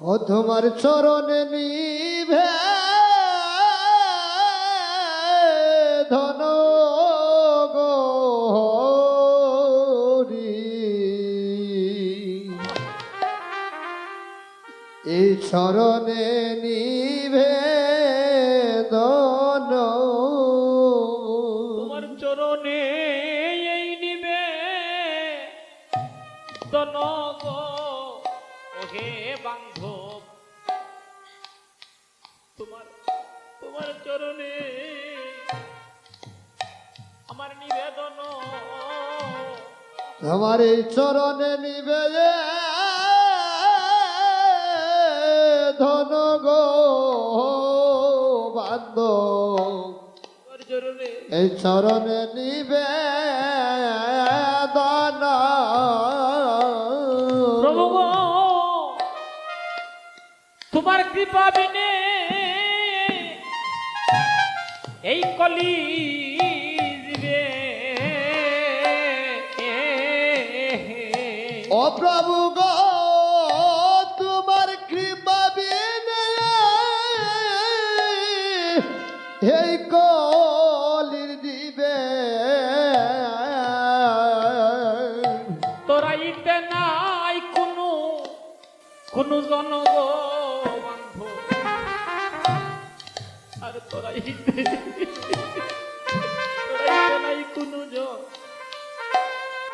ও তোমার চরণে নিভে ধন গো এই চরণে নিভে ধন তোমার চরণে এই নিবে তনগ ওহে বান্ধব তোমার তোমার চরণে আমার নিবেদন। আমার এই চরণে নিবে ধন গো বান্ধব। তোমার চরণে এই চরণে নিবে তোমার কৃপা বিনে এই কলি দিবে ও প্রভু গো তোমার কৃপা বিনে। এই কলির দিবে। তোরা ইতে নাই কোনো কোনো জন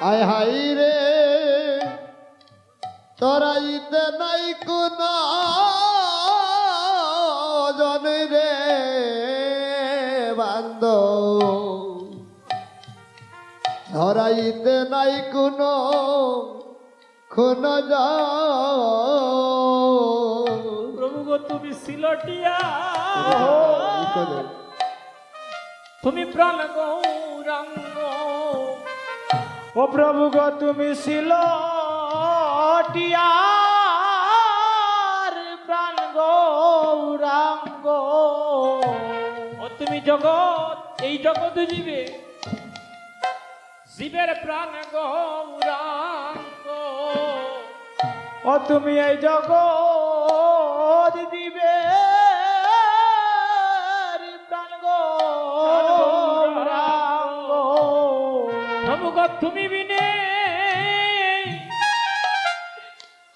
আয় হাই রে তোরাইতে নাই কোন জন রে বান্দ ধরাইতে নাই কোন খুন প্রভু গো তুমি সিলটিয়া। তুমি প্রাণ গৌরাঙ্গ। ও প্রভু গো তুমি সিলটিয়ার প্রাণ গৌরাঙ্গ। ও তুমি জগৎ এই জগৎ জীবে। জীবের প্রাণ গৌরাঙ্গ। ও তুমি এই জগৎ তুমি বিনে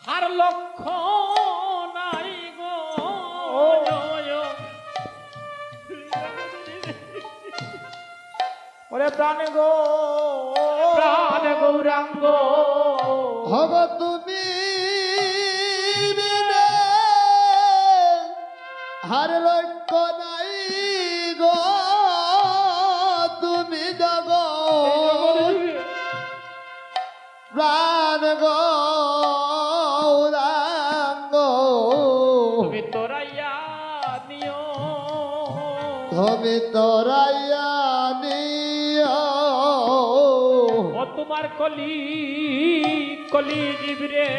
হার লক্ষ নাই গো। ওরে প্রাণ গো। প্রাণ গৌরাঙ্গ। হব তুমি বিনে হার লক্ষ্য তুমি তোরাইয়া ও তোমার কলি কলি জীবরে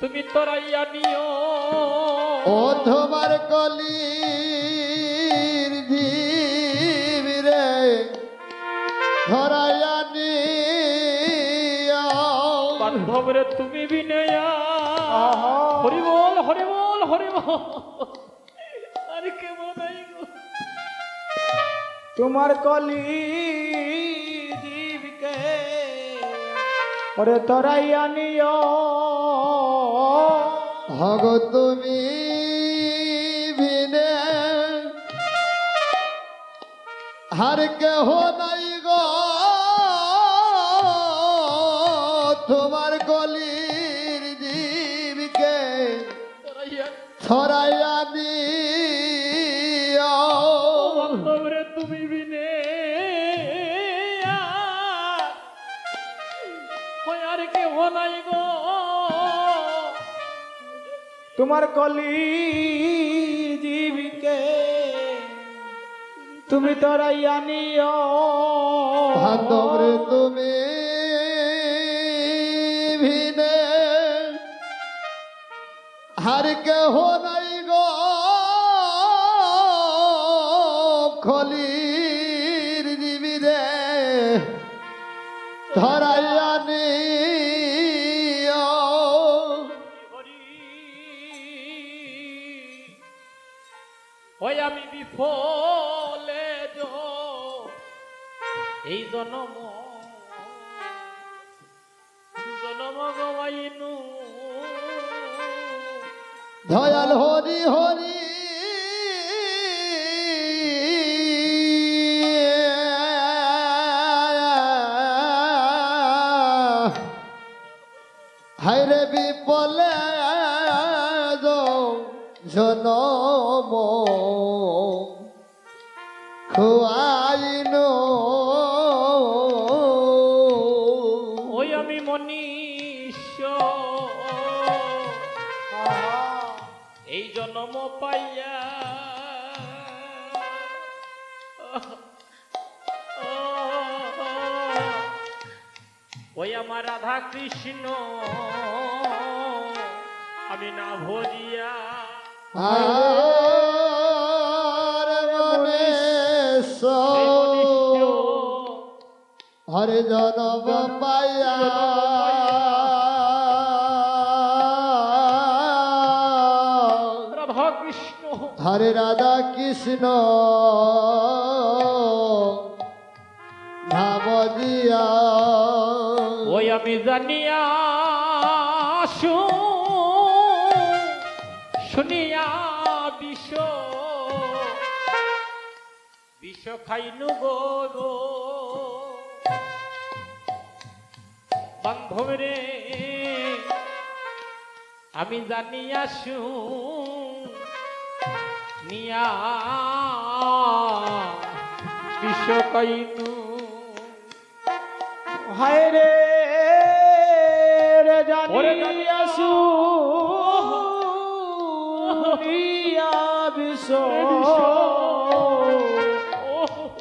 তুমি তোরাইয়া নিও। ও তোমার কলির ধীরে ধরাইয়া নিও। বান্ধবরে তুমি বিনয়া। আহা। হরি বল তোমার কলি জীবকে ওরে তোরাই আনিও। হগ তুমি বিনে হার কেহ নাই গো। তোমার কলির জীবকে ছড়াইয়া নিও তোমার কলি জীবকে তুমি তোরাই আনিও ভাতরে তুমি ভিনে। হার কেহ নাই দয়াল হরি হরি। হাইরে বিপলে জনম খুয়াইনো। ওই আমি মনীষ জনম পাইয়া। ওই আমার রাধা কৃষ্ণ আমি না মনীষ হরে জনম পাইয়া। হরে রাধা কৃষ্ণ। নাম দিয়া। ওই আমি জানিয়া শু শুনিয়া বিষ বিষ খাইনু গো বান্ধব রে আমি জানিয়া শু নিয়া। বিষ খাইনু হায় রে রে ওরে জানিয়া জানিয়া শুনিয়া বিষ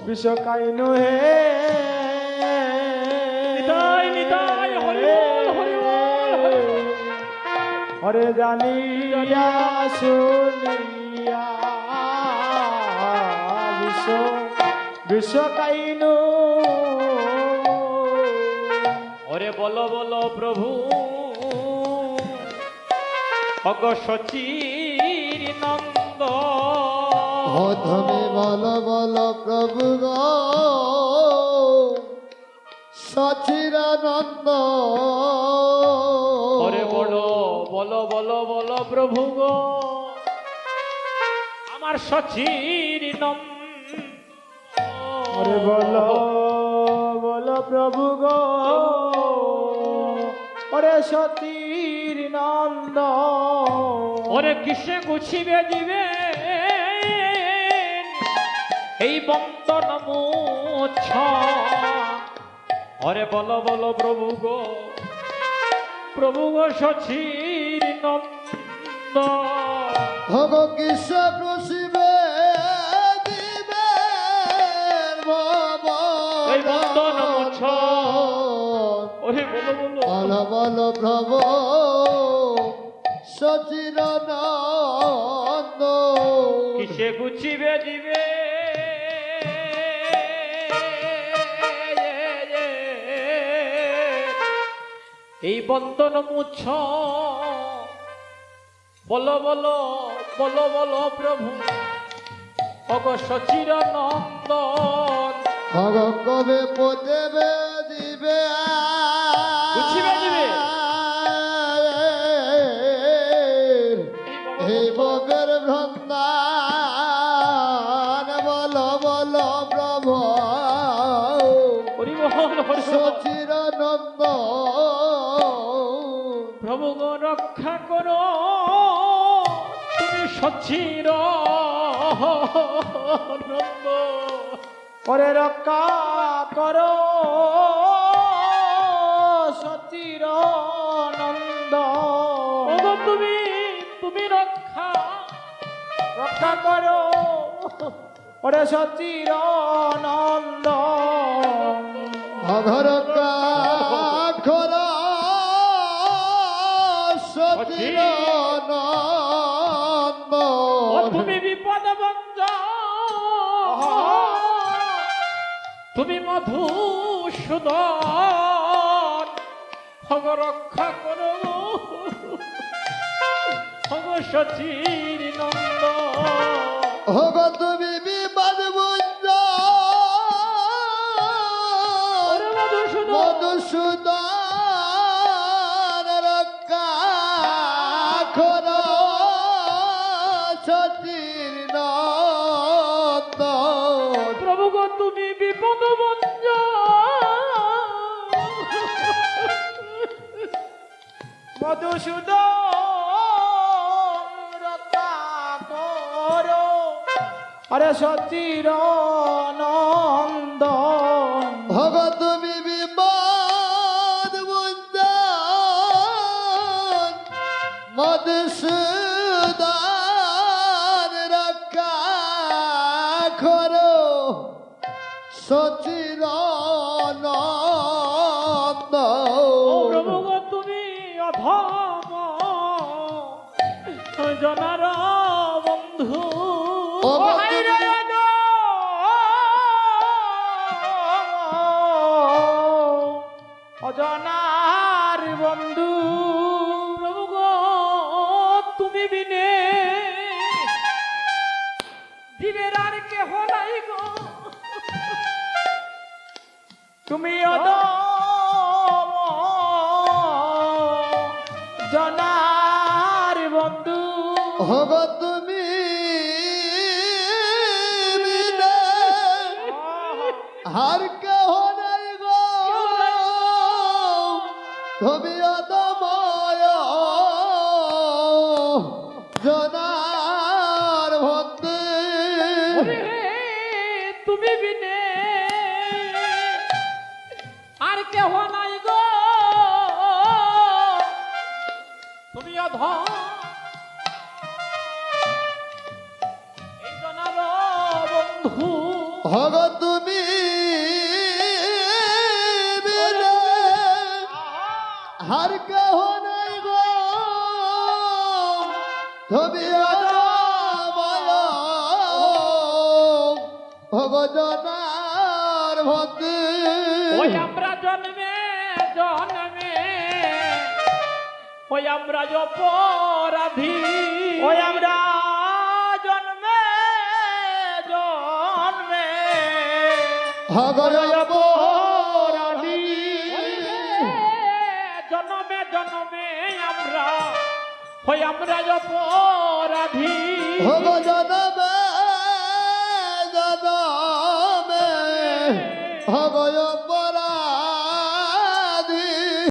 বিষ কাইনু হে। নিতাই, নিতাই, হরি হরি হরি। হরে শুনিয়া বিষ কাইনু ওরে বল বল প্রভু অগ সচির নন্দ। তুমি বল বল প্রভু গো সচিরানন্দ। ওরে বল বল বল বল প্রভু গো আমার সচির নন্দ। ওরে বল বল প্রভু গো। ওরে সতীর নন্দ। ওরে কিসে গুছিবে দিবে এই বন্তন মুছ। ওরে বল বল প্রভু গো। প্রভু গো সচির নন্দ। ভগ কৃষ্ণ বল বল বল প্রভু সচিরানন্দ কিসে গুছিবে দিবে? এই বন্দন মুছ। বলো বলো বলো বলো প্রভু। অগ সচির নন্দন। ভগ কবে পদেবে দিবে? গুছিবে নন্দ ওরে রক্ষা করো সতীর নন্দ তুমি তুমি রক্ষা। রক্ষা করো ওরে সতীর নন্দ অঘর কাখর সচিরানন্দ। তুমি মধুসূদন হব রক্ষা করো। হব সচির নন্দ। হব তুমি ওরে মধুসূদন। মধুসূদন। মধুসূদন আরে সচির নন্দন আর কেহ নাই গো। তুমি জনার বন্ধু। হব তুমি হার হার কেহ নাই গো। অদময় ভগজনার ভক্তি। ওই আমরা জন্মে জন্মে। ওই আমরা অপরাধী। ওই আমরা জন্মে জন্মে। ভগজয় ওই আমরা অপরাধী হব জনমে